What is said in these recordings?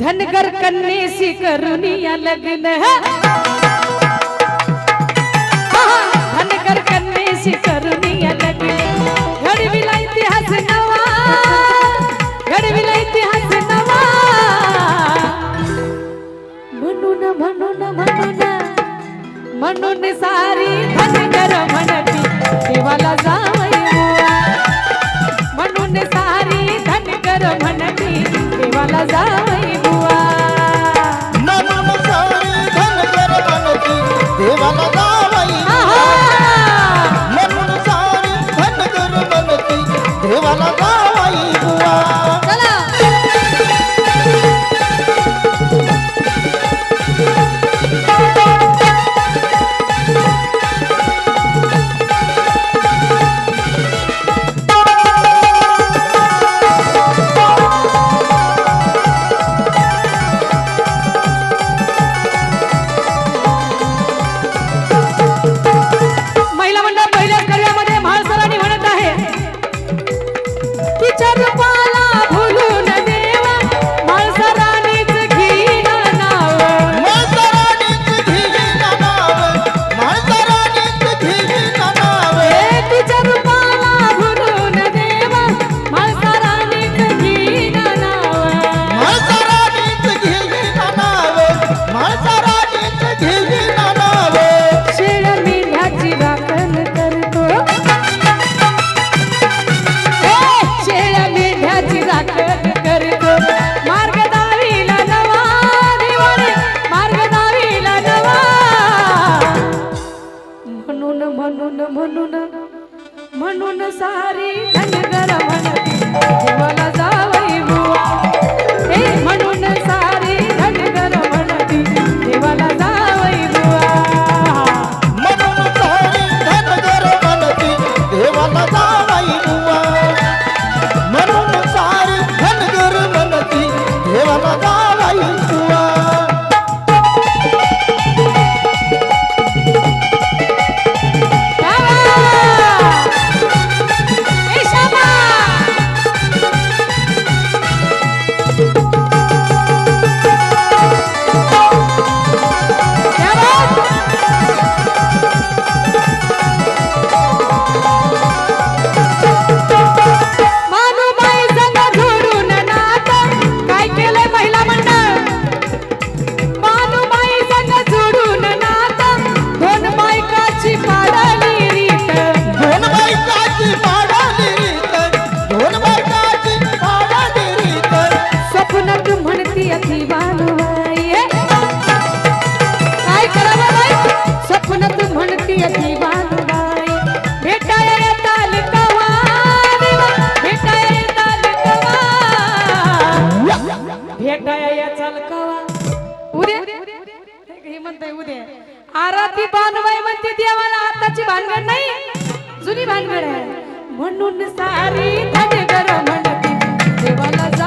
धनगर कन्याशी करुनिया लग्न धनगर कन्याशी कर 妈妈。आहे उद्या. आरती बानवाई म्हणते देवाला आताची भानगड नाही. जुनी भानगड आहे. म्हणून सारी देवाला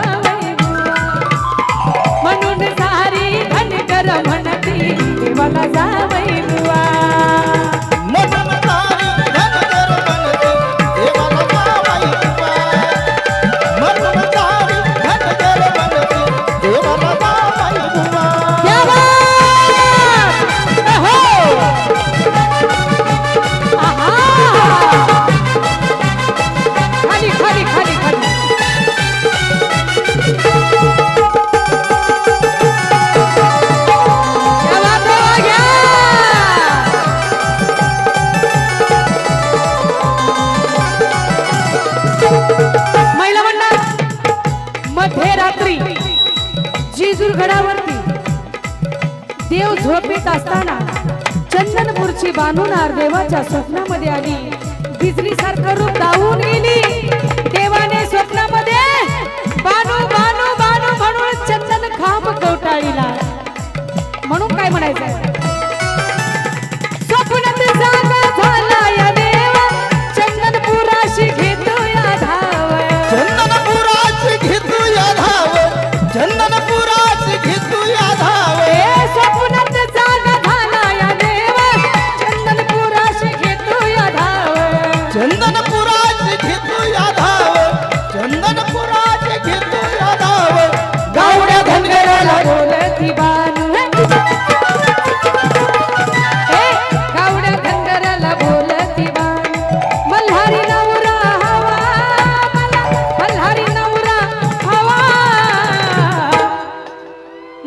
देव झोपेत असताना चंदनपूरची बांधून आर देवाच्या स्वप्नामध्ये आली. बिजली सारखं रूप दावून गेली.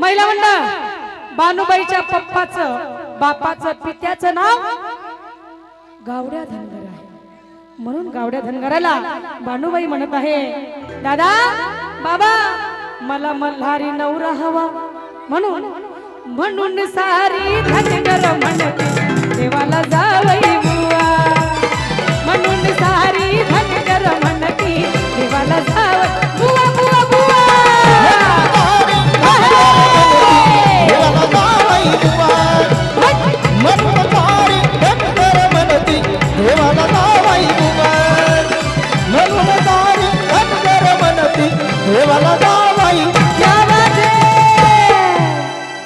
महिला मंडळ बानुबाईच्या पप्पाच बापाचं पित्याच नाव गावड्या धनगर आहे. म्हणून गावड्या धनगराला बानुबाई म्हणत आहे दादा बाबा मला मल्हारी नवरा हवा. म्हणून म्हणून सारी धनगर म्हणते देवाला जावई